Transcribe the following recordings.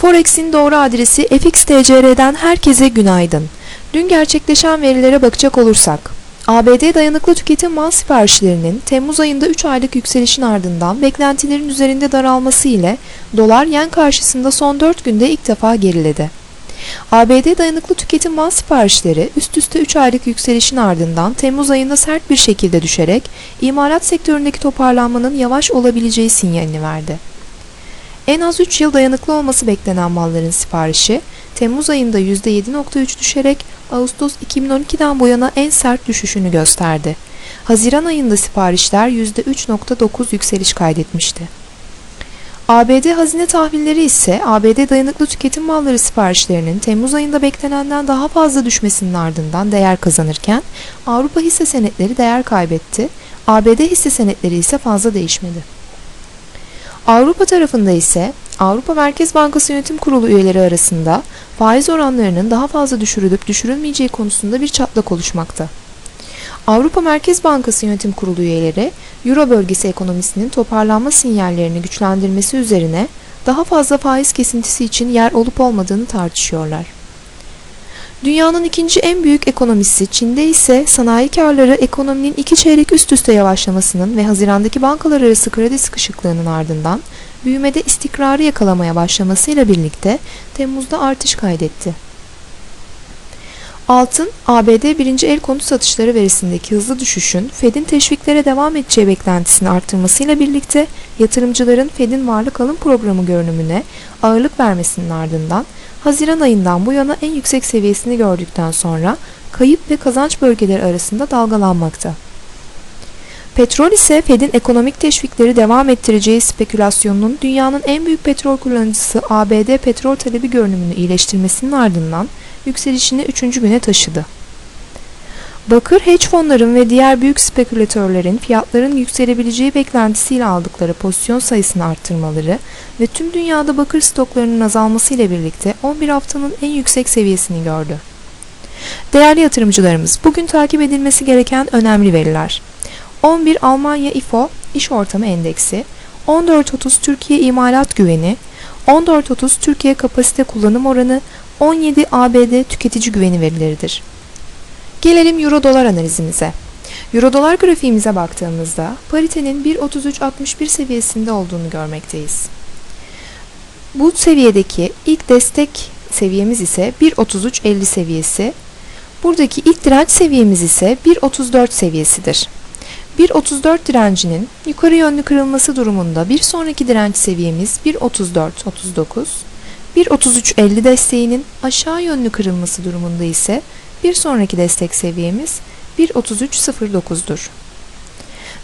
Forex'in doğru adresi FXTCR'den herkese günaydın. Dün gerçekleşen verilere bakacak olursak, ABD dayanıklı tüketim mal siparişlerinin Temmuz ayında 3 aylık yükselişin ardından beklentilerin üzerinde daralması ile dolar yen karşısında son 4 günde ilk defa geriledi. ABD dayanıklı tüketim mal siparişleri üst üste 3 aylık yükselişin ardından Temmuz ayında sert bir şekilde düşerek imalat sektöründeki toparlanmanın yavaş olabileceği sinyalini verdi. En az 3 yıl dayanıklı olması beklenen malların siparişi Temmuz ayında %7.3 düşerek Ağustos 2012'den bu yana en sert düşüşünü gösterdi. Haziran ayında siparişler %3.9 yükseliş kaydetmişti. ABD hazine tahvilleri ise ABD dayanıklı tüketim malları siparişlerinin Temmuz ayında beklenenden daha fazla düşmesinin ardından değer kazanırken Avrupa hisse senetleri değer kaybetti, ABD hisse senetleri ise fazla değişmedi. Avrupa tarafında ise Avrupa Merkez Bankası Yönetim Kurulu üyeleri arasında faiz oranlarının daha fazla düşürülüp düşürülmeyeceği konusunda bir çatlak oluşmakta. Avrupa Merkez Bankası Yönetim Kurulu üyeleri Euro bölgesi ekonomisinin toparlanma sinyallerini güçlendirmesi üzerine daha fazla faiz kesintisi için yer olup olmadığını tartışıyorlar. Dünyanın ikinci en büyük ekonomisi Çin'de ise sanayi karları ekonominin iki çeyrek üst üste yavaşlamasının ve Haziran'daki bankalar arası kredi sıkışıklığının ardından büyümede istikrarı yakalamaya başlamasıyla birlikte Temmuz'da artış kaydetti. Altın, ABD birinci el konut satışları verisindeki hızlı düşüşün Fed'in teşviklere devam edeceği beklentisini arttırmasıyla birlikte yatırımcıların Fed'in varlık alım programı görünümüne ağırlık vermesinin ardından Haziran ayından bu yana en yüksek seviyesini gördükten sonra kayıp ve kazanç bölgeleri arasında dalgalanmakta. Petrol ise Fed'in ekonomik teşvikleri devam ettireceği spekülasyonunun dünyanın en büyük petrol kullanıcısı ABD petrol talebi görünümünü iyileştirmesinin ardından yükselişini 3. güne taşıdı. Bakır, hedge fonların ve diğer büyük spekülatörlerin fiyatların yükselebileceği beklentisiyle aldıkları pozisyon sayısını arttırmaları ve tüm dünyada bakır stoklarının azalması ile birlikte 11 haftanın en yüksek seviyesini gördü. Değerli yatırımcılarımız, bugün takip edilmesi gereken önemli veriler. 11 Almanya IFO İş Ortamı Endeksi, 14.30 Türkiye İmalat Güveni, 14.30 Türkiye Kapasite Kullanım Oranı, 17 ABD Tüketici Güveni verileridir. Gelelim Euro dolar analizimize. Euro dolar grafiğimize baktığımızda paritenin 1.33.61 seviyesinde olduğunu görmekteyiz. Bu seviyedeki ilk destek seviyemiz ise 1.33.50 seviyesi. Buradaki ilk direnç seviyemiz ise 1.34 seviyesidir. 1.34 direncinin yukarı yönlü kırılması durumunda bir sonraki direnç seviyemiz 1.34.39, 1.33.50 desteğinin aşağı yönlü kırılması durumunda ise bir sonraki destek seviyemiz 1.33.09'dur.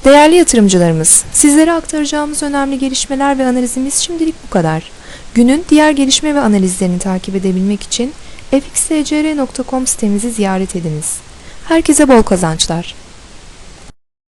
Değerli yatırımcılarımız, sizlere aktaracağımız önemli gelişmeler ve analizimiz şimdilik bu kadar. Günün diğer gelişme ve analizlerini takip edebilmek için fxtcr.com sitemizi ziyaret ediniz. Herkese bol kazançlar.